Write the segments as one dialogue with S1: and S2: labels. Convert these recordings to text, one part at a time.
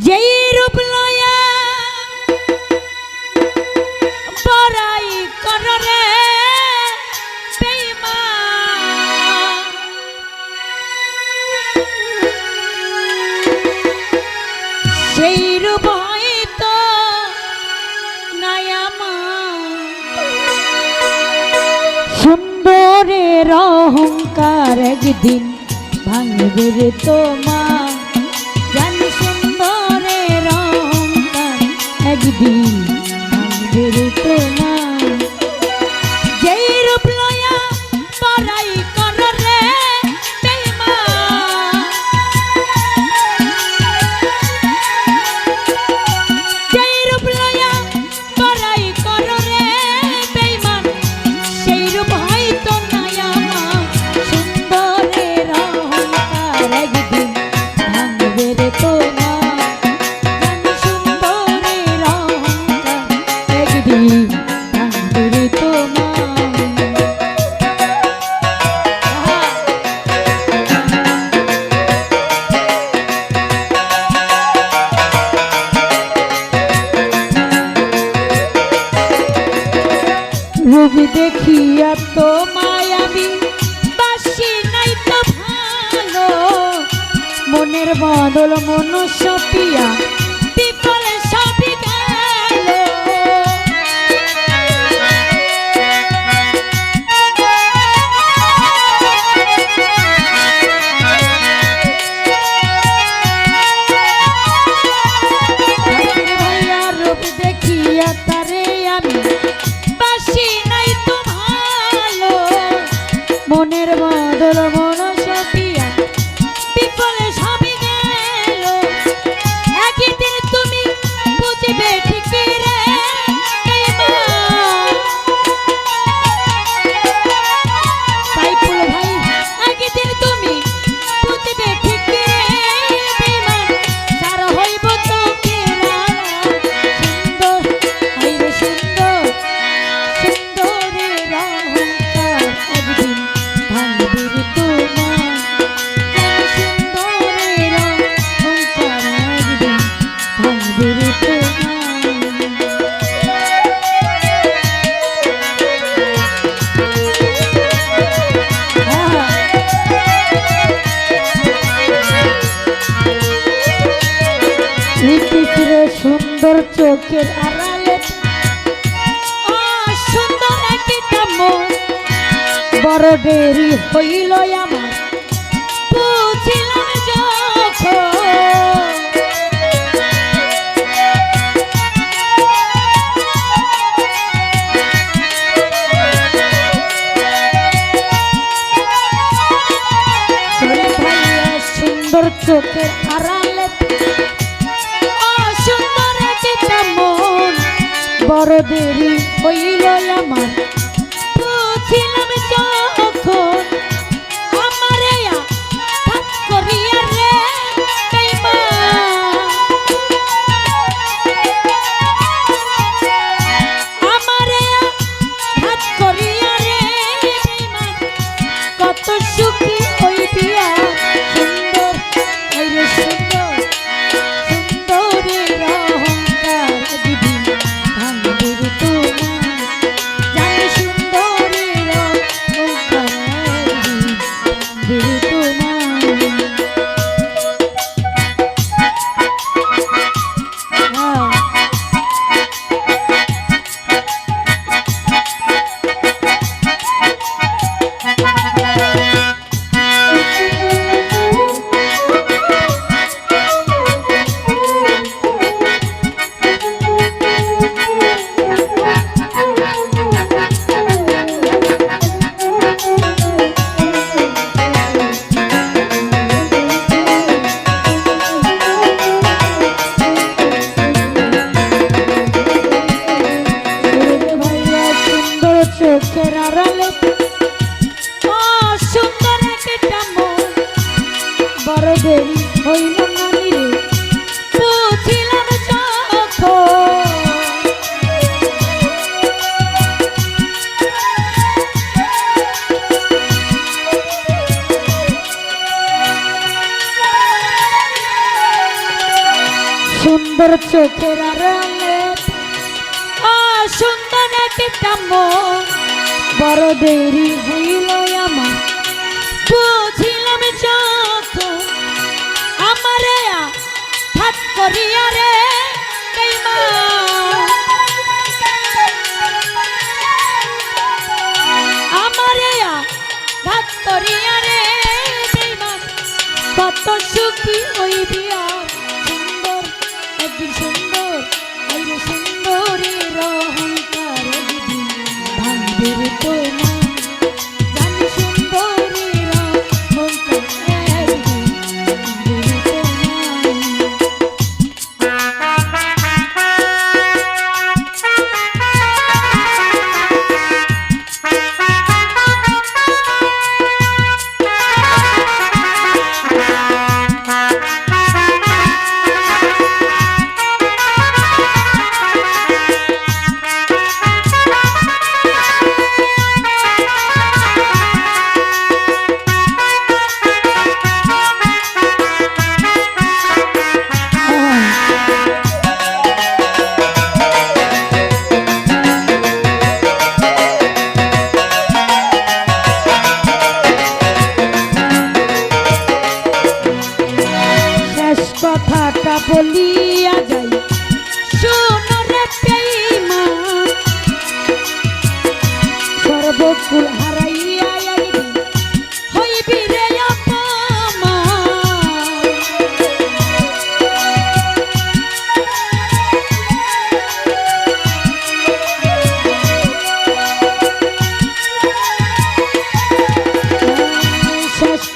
S1: যেই রূপ লয়া পরাই কররে সেই রূপ অহংকার একদিন ভাঙবে তোমার দিন আমি তোমার রবি দেখিয়া তো মায়াবি বাসি নাই তো ভালো। মনের বদল মনুষ্য পিয়া সুন্দর চোখের আড়ালে। ও সুন্দর একটা মন বড় দেরি হইল আমার। বুঝিলাম যখন। সুন্দর চোখের আড়াল। বড় দেরি হইল আমার। সন্তানে পিতাম্ব বড় দেরি হইল আমার। বুঝিলাম যত আমারে হাত করিয়া রে মা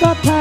S1: Papa.